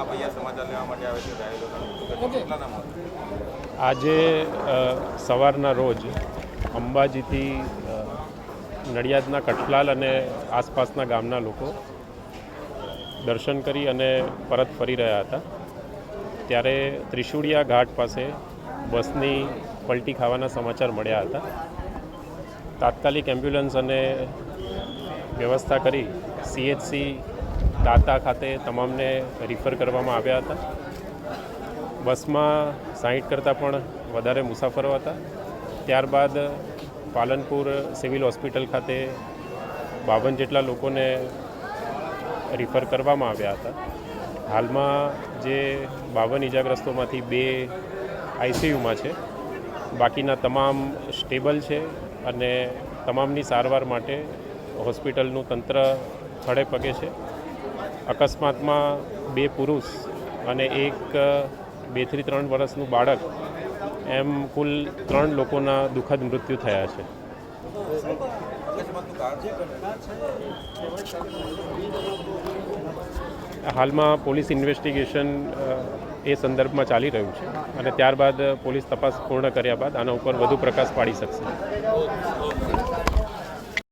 આપ અહીંયા સમાચાર લેવા માટે આવે છે ઘાયલોના આજે સવારના રોજ અંબાજીથી નડિયાદના કઠલાલ અને આસપાસના ગામના લોકો દર્શન કરી અને પરત ફરી રહ્યા હતા. ત્યારે ત્રિશુળિયા ઘાટ પાસે બસની પલટી ખાવાના સમાચાર મળ્યા હતા. તાત્કાલિક એમ્બ્યુલન્સ અને વ્યવસ્થા કરી સીએચસી દાતા ખાતે તમામને રિફર કરવામાં આવ્યા હતા. બસમાં સાહીઠ કરતાં પણ વધારે મુસાફરો હતા. ત્યારબાદ પાલનપુર સિવિલ હોસ્પિટલ ખાતે બાવન જેટલા લોકોને રિફર કરવામાં આવ્યા હતા. હાલમાં જે બાવન ઇજાગ્રસ્તોમાંથી બે આઈસીયુમાં છે. બાકીના તમામ સ્ટેબલ છે અને તમામની સારવાર માટે હોસ્પિટલનું તંત્ર ખડે પગે છે. અકસ્માતમાં બે પુરુષ અને એક બેથી ત્રણ વર્ષનું બાળક, એમ કુલ ત્રણ લોકોના દુઃખદ મૃત્યુ થયા છે. હાલમાં પોલીસ ઇન્વેસ્ટિગેશન એ સંદર્ભમાં ચાલી રહ્યું છે અને ત્યારબાદ પોલીસ તપાસ પૂર્ણ કર્યા બાદ આના ઉપર વધુ પ્રકાશ પાડી શકશે.